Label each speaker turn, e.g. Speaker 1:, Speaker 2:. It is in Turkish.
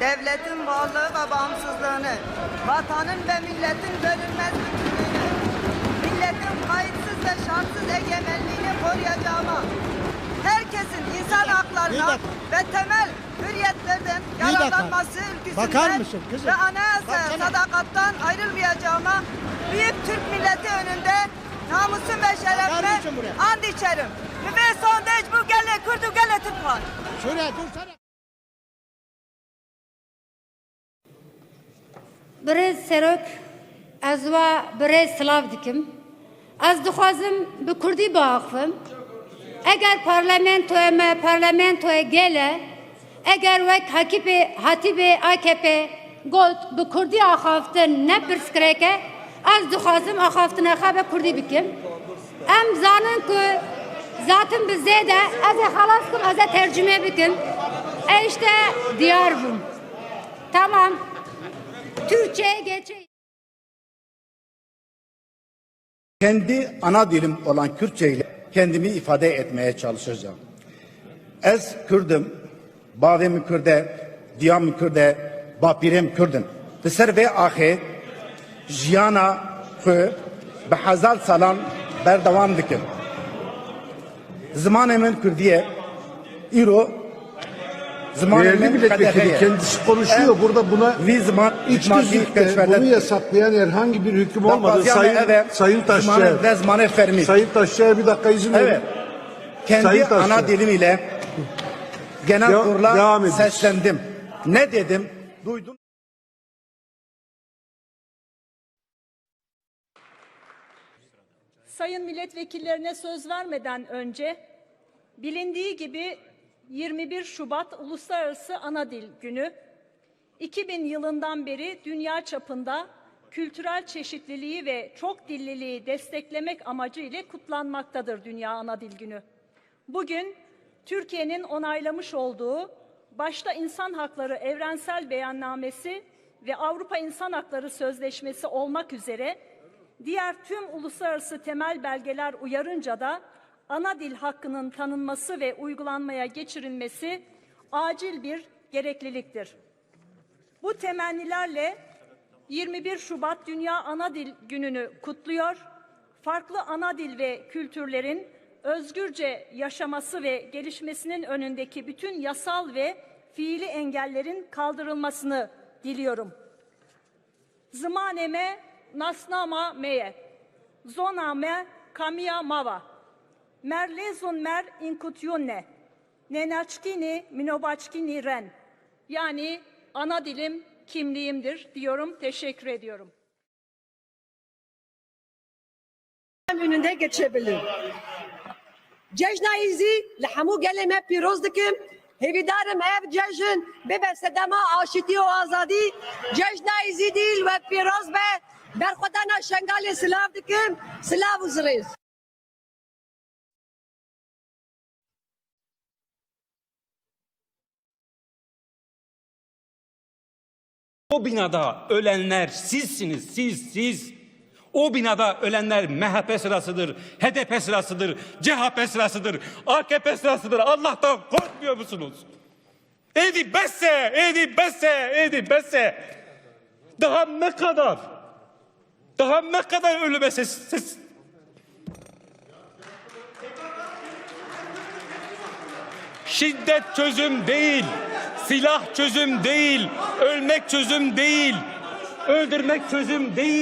Speaker 1: devletin varlığı ve bağımsızlığını, vatanın ve milletin bölünmez bütünlüğünü, milletin kayıtsız ve şartsız egemenliğini koruyacağıma, herkesin insan haklarına ve temel hürriyetlerden yararlanması ülküsünden ve
Speaker 2: Baksana.
Speaker 1: sadakattan ayrılmayacağıma, büyük Türk milleti önünde namusum ve şerefime and içerim. Ve sondaj bu gele kurdu gele var.
Speaker 2: Şuraya dursana.
Speaker 3: Birêz serok ez wa birêz silav dikim. Ez dixwazim bi Kurdî biaxivim. Eger parlamentoya me parlamentoya gele eger wek Hakîpê Hatîbê AKP got bi Kurdî axaftin ne pirsgirêke ez dixwazim axaftina xwe bi Kurdî bikim. Em zanin ku zaten bi zêde ez ê xelas kim ez ê tercüme bikim. E işte diyar bûm. Tamam. Türkçe'ye geçeyim.
Speaker 4: kendi ana dilim olan Kürtçe ile kendimi ifade etmeye çalışacağım. Ez Kürdüm, bavem Kürde, diyam Kürde, bapirem Kürdüm. Biser ve ahe jiyana xwe bi hezar salan berdevam dikim. Zimanê min zimanê
Speaker 5: Değerli milletvekili kendisi konuşuyor. Burada buna iç
Speaker 4: keşfeder.
Speaker 5: bunu yasaklayan herhangi bir hüküm olmadı. Sayın, Sayın
Speaker 4: fermî.
Speaker 5: Sayın Taşçıer bir dakika izin verin.
Speaker 4: Evet. Kendi
Speaker 5: Sayın
Speaker 4: ana dilim ile genel
Speaker 5: Devam-
Speaker 4: kurula seslendim. Ne dedim? Duydum.
Speaker 6: Sayın milletvekillerine söz vermeden önce bilindiği gibi 21 Şubat Uluslararası Ana Dil Günü 2000 yılından beri dünya çapında kültürel çeşitliliği ve çok dilliliği desteklemek amacı ile kutlanmaktadır Dünya Ana Dil Günü. Bugün Türkiye'nin onaylamış olduğu başta İnsan Hakları Evrensel Beyannamesi ve Avrupa İnsan Hakları Sözleşmesi olmak üzere diğer tüm uluslararası temel belgeler uyarınca da ana dil hakkının tanınması ve uygulanmaya geçirilmesi acil bir gerekliliktir. Bu temennilerle 21 Şubat Dünya Ana Dil Günü'nü kutluyor. Farklı ana dil ve kültürlerin özgürce yaşaması ve gelişmesinin önündeki bütün yasal ve fiili engellerin kaldırılmasını diliyorum. Zmaneme nasnama meye. Zoname kamia mava. Merlezun mer inkutyunne. Nenaçkini minobaçkini ren. Yani ana dilim kimliğimdir diyorum. Teşekkür ediyorum.
Speaker 7: önünde geçebilir. Cejna izi li hemû gelê me pîroz dikim. Hêvîdarim ev cejin bibe sedema aşitî û azadî. Cejna izî dîl ve pîroz be berxwedana şengalê silav dikim. Silav û
Speaker 8: O binada ölenler sizsiniz, siz, siz. O binada ölenler MHP sırasıdır, HDP sırasıdır, CHP sırasıdır, AKP sırasıdır. Allah'tan korkmuyor musunuz? Edi besse, edi besse, edi besse. Daha ne kadar? Daha ne kadar ölüme ses, ses... Şiddet çözüm değil. Silah çözüm değil. Ölmek çözüm değil. Öldürmek çözüm değil.